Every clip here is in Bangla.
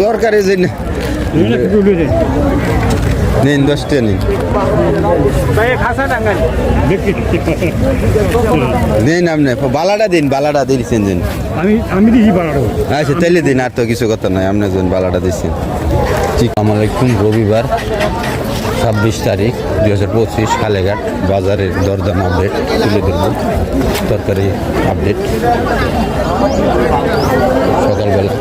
তরকারি যে নিন দশটা নিন। নিন আপনি বালাটা দিন বালাটা দিয়েছেন দিন আমি আমি দিছি বাড়াবো আচ্ছা তাইলে দিন আর তো কিছু কথা নয় আপনি যেন বালাটা দিচ্ছেন ঠিক আমার আলাইকুম রবিবার ছাব্বিশ তারিখ দুই হাজার পঁচিশ কালেঘাট বাজারের দরদাম আপডেট তুলে ধরব। তরকারি আপডেট। সকালবেলা।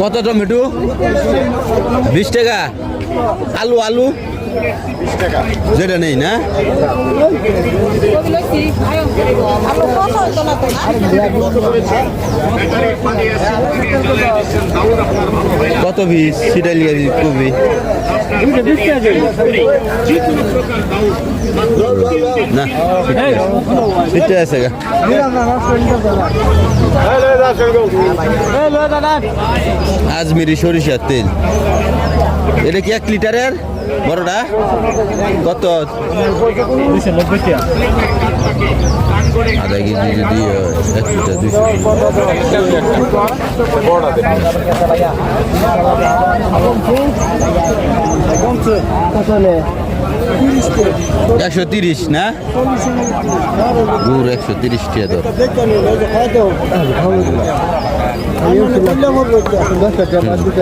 কত টমেটো? বিশ টাকা। আলু আলু। যেটা নেই না? কত পিস সিটালিয়া কবি। না আছে। আজমিরি সরিষার তেল। এটা কি এক লিটারের? বড়টা? কত? আধা কেজি যদি এক লিটার একশো তিরিশ না? গুড় একশো তিরিশ দর।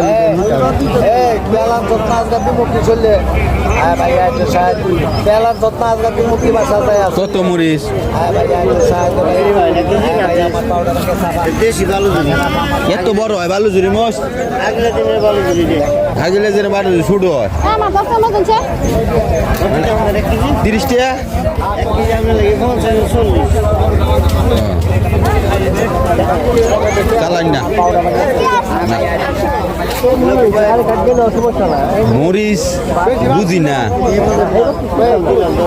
হ্যাঁ কত হ্যাঁ ভালো এত বড় হয় ভালো জুড়ি মোষ? আগলে দিনের ভালো জিনিস আগেলে যে বারো শুরু হয়। তিরিশ টাকা। চল্লিশ। চালান না। মরিচ বুঝি না।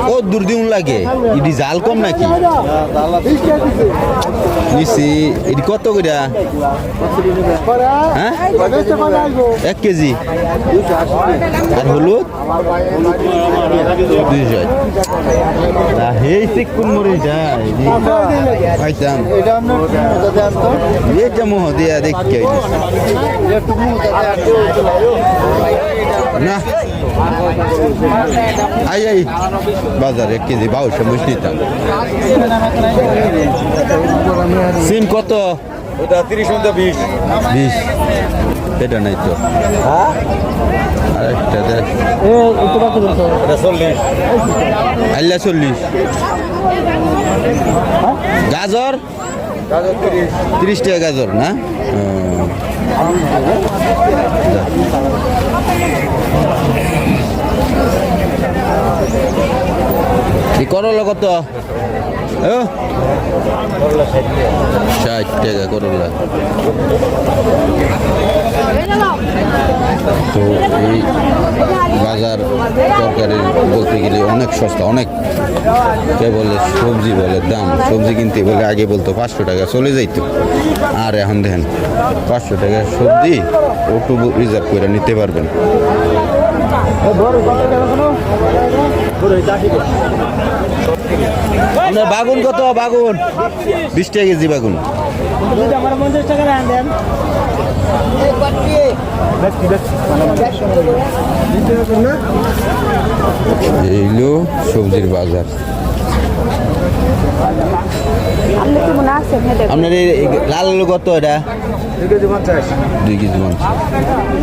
ও দূর দিন লাগে? এটি জাল কম নাকি? নিছি এটি কত করে হ্যাঁ? এক কেজি। আর হলুদ? দুইশো তা হেই চিকুন মরিচ পাইতাম এটা মোহ দিয়া দেখি না। আই আই বাজার এক কেজি বাউশো নিতাম সিম কত? ওটা তিরিশ মধ্যে বিশ। বিশ। এটা নাই তো। আরেকটা দেখ চল্লিশ। আল্লা চল্লিশ। গাজর? তিরিশ টাকা গাজর না। করলা কত? ষাট টাকা করলা তো এই বাজার তরকারির বলতে গেলে অনেক সস্তা, অনেক। কে বলে সবজি বলে, দাম, সবজি কিনতে বলে আগে বলতো পাঁচশো টাকা, চলে যাইত। আর এখন দেখেন, পাঁচশো টাকা সবজি ওটু রিজার্ভ করে নিতে পারবেন। আপনার বাগুন কত? বাগুন। বিশ টাকা কেজি বাগুন। আমার পঞ্চাশ টাকা দেন এইলো সবজির বাজার। আপনার এই লাল আলু কত এটা? দুই কেজি পঞ্চাশ। দুই কেজি মাংস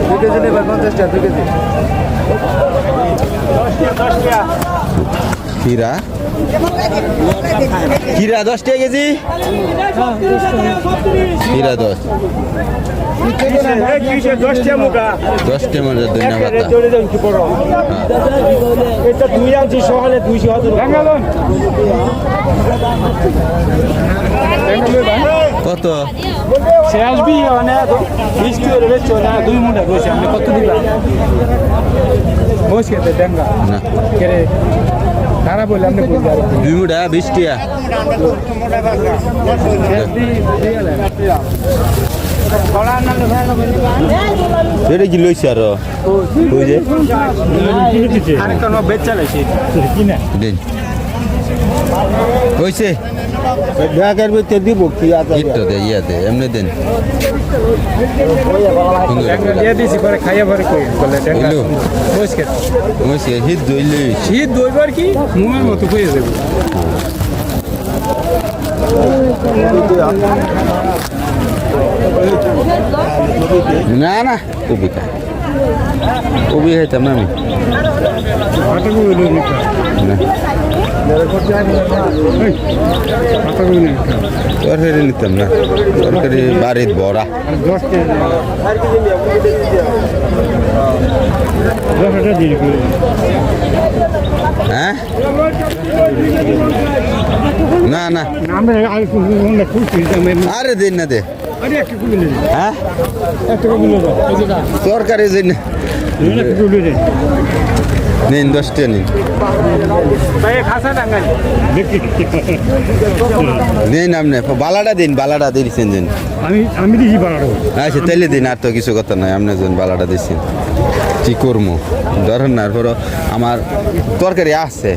দুই কেজি নেবেন পঞ্চাশ টাকা দুই কেজি। খিরা খিরা দশ টাকা কেজি? খিরা দশ। মুখা ধন্যবাদ। কত? সে আসবি মানে বৃষ্টি হলে দুই মুন্ডা বসে আপনি কত দিলাম বসে খেতে ডেঙ্গা। না। কেরে তারা বলে আপনি দুই মুঠা বিশ টাকা এটা কি লইছে আর? ওই যে। আরেকটা বেচা কিনা ব্যাগের ভিতরে দিব কি আছে ইটটা দে ইয়া দে এমনি দেন সুন্দর একটা দিয়ে দিছি পরে খাইয়া পরে কই বলে দেখা হইল? পরিষ্কার হয়েছে হিট দইলে শীত দইবার কি মুমের মতো হয়ে যাবে না না কবি খা কবি খাইতাম না আমি। তরকারি নিতাম না। তরকারি বাড়ির বড়া। হ্যাঁ? না না। আরে দিন না দে। হ্যাঁ? তরকারি দিই নিন দশটা নিন। নিন। আপনি বালাটা দিন বালাটা দিয়েছেন দিন আমি আমি দিছি বাড়াবো আচ্ছা তাইলে দিন আর তো কিছু কথা নাই আপনি যেন বালাটা দিচ্ছেন কি করব? ধরেন না এরপরও আমার তরকারি আছে।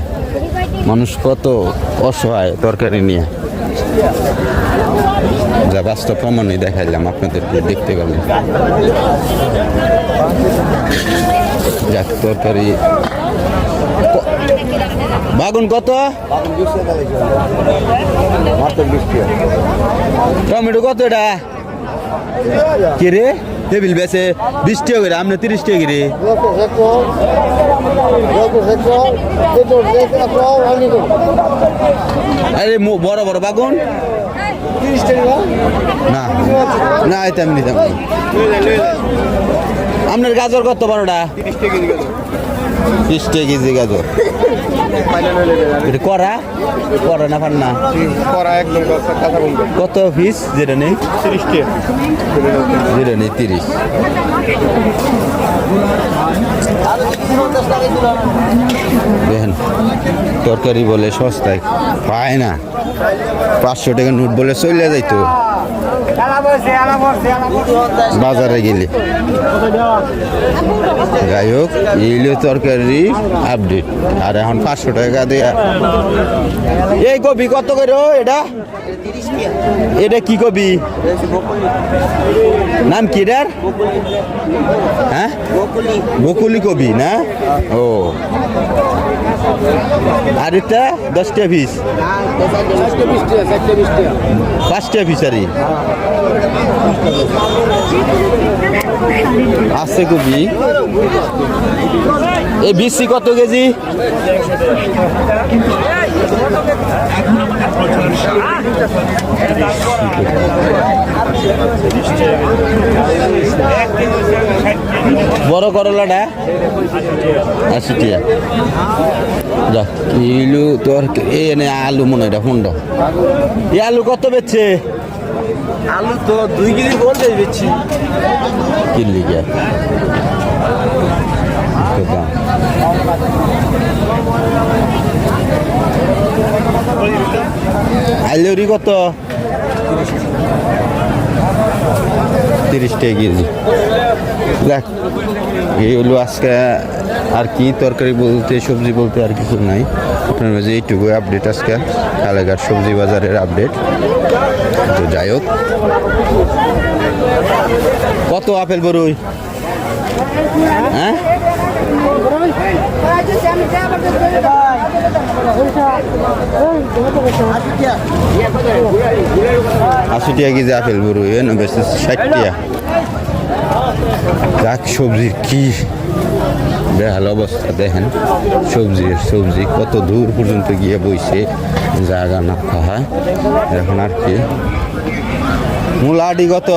মানুষ কত অসহায় তরকারি নিয়ে। যা বাস্তব প্রমাণই দেখাইলাম আপনাদেরকে দেখতে যাক, তরকারি বাগুন কত? টমেটো কত এটা? কি রে? টেবিল বেছে বিশ টাকা করে আপনি তিরিশ টাকা করে। আরে বড় বড় বাগুন? না না, এটা আমি নিতাম আপনার গাজর কত বারোটা তিরিশ কেজি গাজর। এটা করা করা না পান না কত পিস যেটা নেই? যেটা নেই তিরিশ। দেখেন তরকারি বলে সস্তায়। পায় না। পাঁচশো টাকা নোট বলে চলে যাইতো। বাজারে গেলে। যাই হোক এইগুলো তরকারি আপডেট আর এখন পাঁচশো টাকা দেয়া। এই কবি কত করে এটা? এটা কি কবি নাম কি এটার? হ্যাঁ? বকুলি কবি না? ও। আর এটা দশটা পিস পাঁচটা পিস আর আছে কবি এই বিসি কত কেজি? বড় করলাটা? আশি টিয়া। যা কিলো তোর এনে আলু মনে হয় এটা হুন্ড এই আলু কত বেচছে? আলু তো দুই কেজি বলতে দিচ্ছি কিনলি গিয়া আলুরি কত? তিরিশ টাকা কেজি। দেখ, এই হলো আজকে আর কি তরকারি বলতে, সবজি বলতে আর কিছু নাই। আপনার মাঝে এইটুকু আপডেট আজকে এলাকার সবজি বাজারের আপডেট তো যাই হোক। কত আপেল বরুই হ্যাঁ? আশি টাকা কেজি আপেল বরুই ষাট টাকা। যাক সবজির কি বেহাল অবস্থা, দেখেন। সবজির সবজি কত দূর পর্যন্ত গিয়ে বইছে, জায়গা না হয় এখন আর কি। মূলা আডি কত?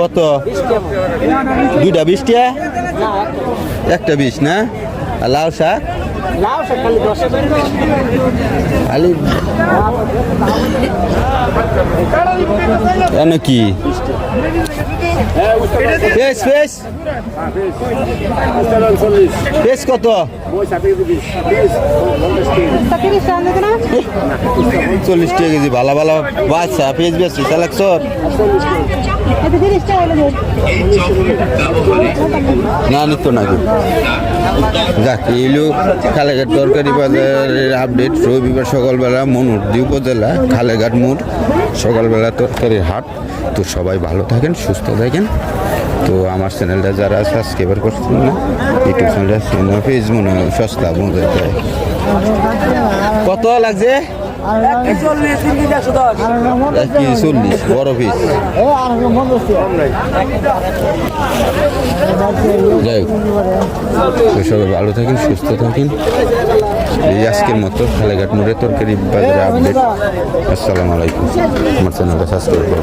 কত? দুইটা বিশ টাকা একটা বিশ, না? আর লাউ শাক? খালি এনে কি পেস পেস পেস কত? চল্লিশ টাকা কেজি, ভালো ভালো। বাচ্চা, পেঁয়াজ বেশি তিরিশ টাকা না নিত্য নাকি যাক খালেঘাট তরকারি বাজারের আপডেট রবিবার সকালবেলা মনুরদি উপজেলা, খালেঘাট মোড়। সকালবেলা তরকারির হাট। তো সবাই ভালো থাকেন, সুস্থ থাকেন। তো আমার চ্যানেলটা যারা সাবস্ক্রাইবার করছেন না, ইউটিউব চ্যানেলটা ফেসবুক সস্তা মনে কত লাগছে? এক কেজি চল্লিশ, বড় পিস যাই ভালো থাকেন, সুস্থ থাকেন। এই আজকের মতো, খালেঘাট মোড়ে তরকারি বাজারে আপডেট আসসালামু আলাইকুম। আমার চ্যানেলটা সাবস্ক্রাইব